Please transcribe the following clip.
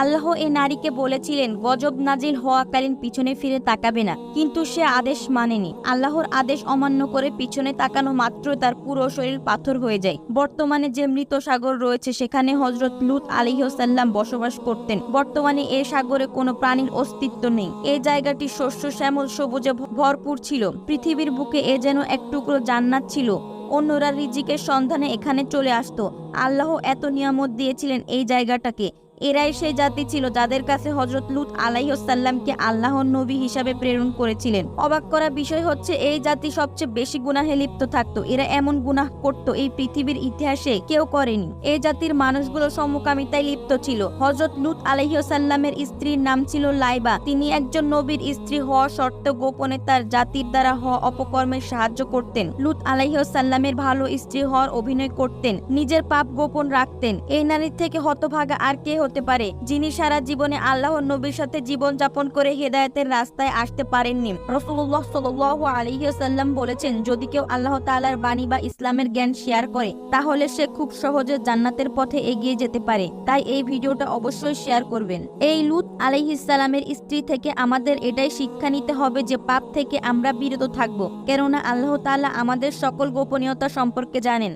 আল্লাহ এ নারীকে বলেছিলেন, গজব নাজিল হওয়াকালীন পিছনে ফিরে তাকাবে না। কিন্তু সে আদেশ মানেনি। আল্লাহর আদেশ অমান্য করে পিছনে তাকানো মাত্র তার পুরো শরীর পাথর হয়ে যায়। বর্তমানে যে মৃত সাগর রয়েছে, সেখানে হজরত লুত আলিহসাল্লাম বসবাস করতেন। বর্তমানে এ সাগরে কোনো প্রাণীর অস্তিত্ব নেই। এই জায়গাটি শস্য, শ্যামল, সবুজে ভরপুর ছিল। পৃথিবীর বুকে এ যেন এক টুকরো জান্নাত ছিল। অন্যরা রিজিকের সন্ধানে এখানে চলে আসতো। আল্লাহ এত নিয়ামত দিয়েছিলেন এই জায়গাটাকে। এরাই সেই জাতি ছিল যাদের কাছে হজরত লুত আলাইসাল্লামকে আল্লাহর নবী হিসাবে প্রেরণ করেছিলেন। অবাক করা বিষয় হচ্ছে, এই জাতি সবচেয়ে বেশি গুনাহে লিপ্ত থাকতো। এরা এমন গুনাহ করত এই পৃথিবীর ইতিহাসে কেউ করেনি। এই জাতির মানুষগুলো সমকামিতায় লিপ্ত ছিল। হজরত লুত আলাইসাল্লামের স্ত্রীর নাম ছিল লাইবা। তিনি একজন নবীর স্ত্রী হওয়া সত্ত্বেও গোপনে তার জাতির দ্বারা হওয়া অপকর্মে সাহায্য করতেন। লুত আলাইসাল্লামের ভালো স্ত্রী হওয়ার অভিনয় করতেন। নিজের পাপ গোপন রাখতেন। এই নারীর থেকে হতভাগা আর কে হতে পারে, যিনি সারা জীবনে আল্লাহর নবীর সাথে জীবন যাপন করে হেদায়েতের রাস্তায় আসতে পারেননি। রসুল্লাহ সাল্লাহ আলহিহাল্লাম বলেছেন, যদি কেউ আল্লাহ তাআলার বাণী বা ইসলামের জ্ঞান শেয়ার করে, তাহলে সে খুব সহজে জান্নাতের পথে এগিয়ে যেতে পারে। তাই এই ভিডিওটা অবশ্যই শেয়ার করবেন। এই লুত আলাইহিসালামের স্ত্রী থেকে আমাদের এটাই শিক্ষা নিতে হবে যে পাপ থেকে আমরা বিরত থাকব, কেননা আল্লাহ তাআলা আমাদের সকল গোপনীয়তা সম্পর্কে জানেন।